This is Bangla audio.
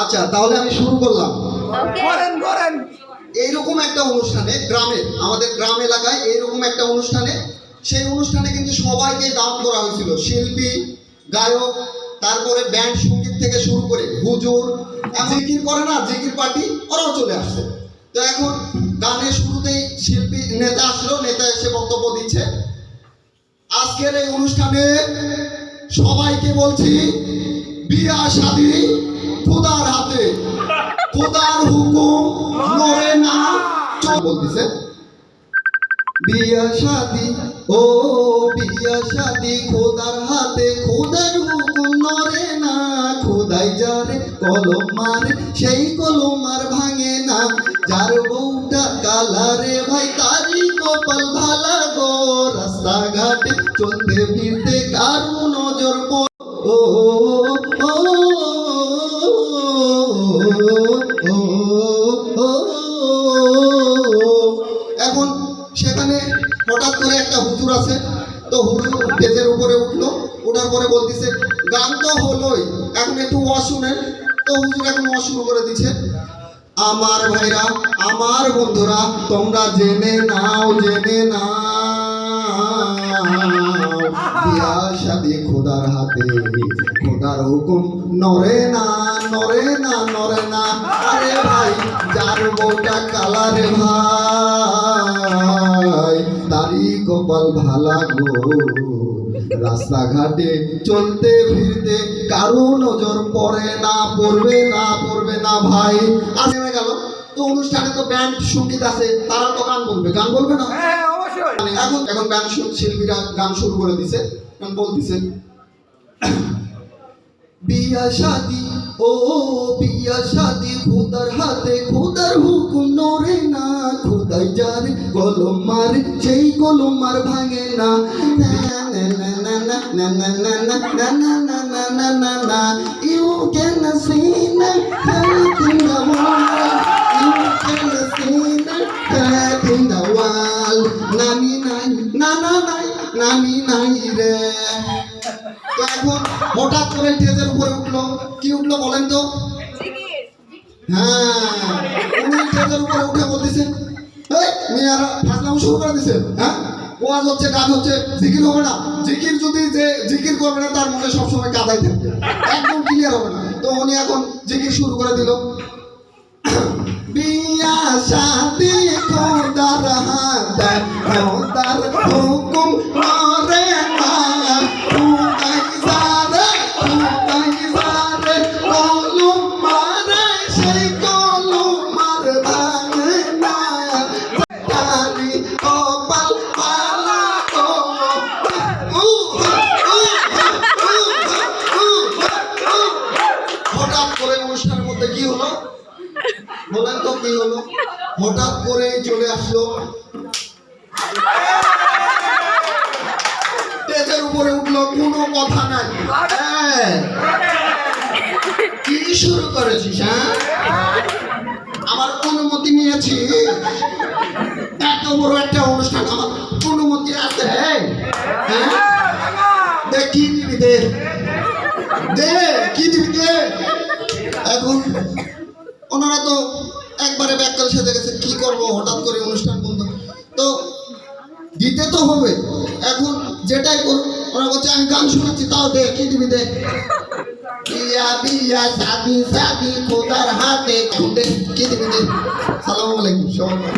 আচ্ছা তাহলে আমি শুরু করলাম। করেন করেন। এইরকম একটা অনুষ্ঠানে গ্রামে আমাদের গ্রাম এলাকায় এইরকম একটা অনুষ্ঠানে সেই অনুষ্ঠানে কিন্তু সবাইকে দান করা হয়েছিল। শিল্পী গায়ক তারপরে ব্যান্ড সংগীত থেকে শুরু করে হুজুর জিকির করে না জিকির পার্টি ওরাও চলে আসছে। তো এখন গানের শুরুতেই শিল্পী নেতা আসলো নেতা এসে বক্তব্য দিচ্ছে। আজকের এই অনুষ্ঠানে সবাইকে বলছি বিয়া শাদি খুদার হাতে। খুদার হুকুম নড়ে না। বলতেছে, বিয়া শাদি, ও বিয়া শাদি, খোদার হাতে খোদার হুকুম নড়ে না। খোদাই যারে কলম মারে, সেই কলম আর ভাঙে না। যার বউটা কালারে ভাই তারি কপাল ভালা গো। রাস্তাঘাটে চলতে ফিরতে কারু নজর পড় ও তো হুজুর স্টেজের উপরে উঠল। ওঠার পরে বলতেছে, গান তো হলোই, এখন একটু শুনেন তো হুজুর এখন শুরু করে দিচ্ছে আমার ভাইরা, আমার বন্ধুরা, তোমরা জেনে নাও জেনে নাও। শাদি খোদার হাতে, খোদার হুকুম নরে না নরে না নরে না। আরে ভাই যার বউটা কালারে ভাই। কপাল ভালা গো। রাস্তাঘাটে চলতে ফিরতে কারও নজর পড়ে না পড়বে না পড়বে না ভাই। আজ নেমে গেল। তো অনুষ্ঠানে তো ব্যান্ড সংগীত আছে তারা তো গান বলবে। গান বলবে না? হ্যাঁ অবশ্যই। মানে এখন এখন শু- শিল্পীরা গান শুরু করে দিছে গান বলতেছে বিয়া শাদি ও বিয়া শাদি খুদার হাতে খুদার হুকুম নরে হয় যার কলম মার সেই কলম মার ভাঙে না। না না না রে এখন হঠাৎ করে স্টেজের উপরে উঠল কি উঠল বলেন তো হ্যাঁ উনি স্টেজের উপরে উঠে বলতেছে মেয়েরা ফাজলাম শুরু করে দিছে হ্যাঁ? ওয়াজ হচ্ছে কাজ হচ্ছে, জিকির হবে না। জিকির যদি যে জিকির করবে না, তার মনে সবসময় কাদাই থাকবে। একদম ক্লিয়ার হবে না। তো উনি এখন জিকির শুরু করে দিল। বিয়া শাদি হঠাৎ করে অনুষ্ঠানের মধ্যে কি হলো? বলেন তো কি হলো? হঠাৎ করে চলে আসলো। স্টেজের উপরে উঠল, কোনো কথা নাই। হ্যাঁ। কি শুরু করেছিস হ্যাঁ? আমার অনুমতি নিয়েছি। এত বড় একটা অনুষ্ঠান, আমার অনুমতি আছে। হ্যাঁ। দে কি দিবি, দে। দে, কি দিবি, দে। ওনারা তো একবারে ব্যাককাল সেজে গেছে, কি করব? হঠাৎ করে অনুষ্ঠান বন্ধ। তো দিতে তো হবে। এখন যেটাই করুন ওরা বলছে, আমি গান শুনেছি, তাও দে, কি দিবি দে? হাতে কি দিবি দে? সালাম আলাইকুম, সবাই।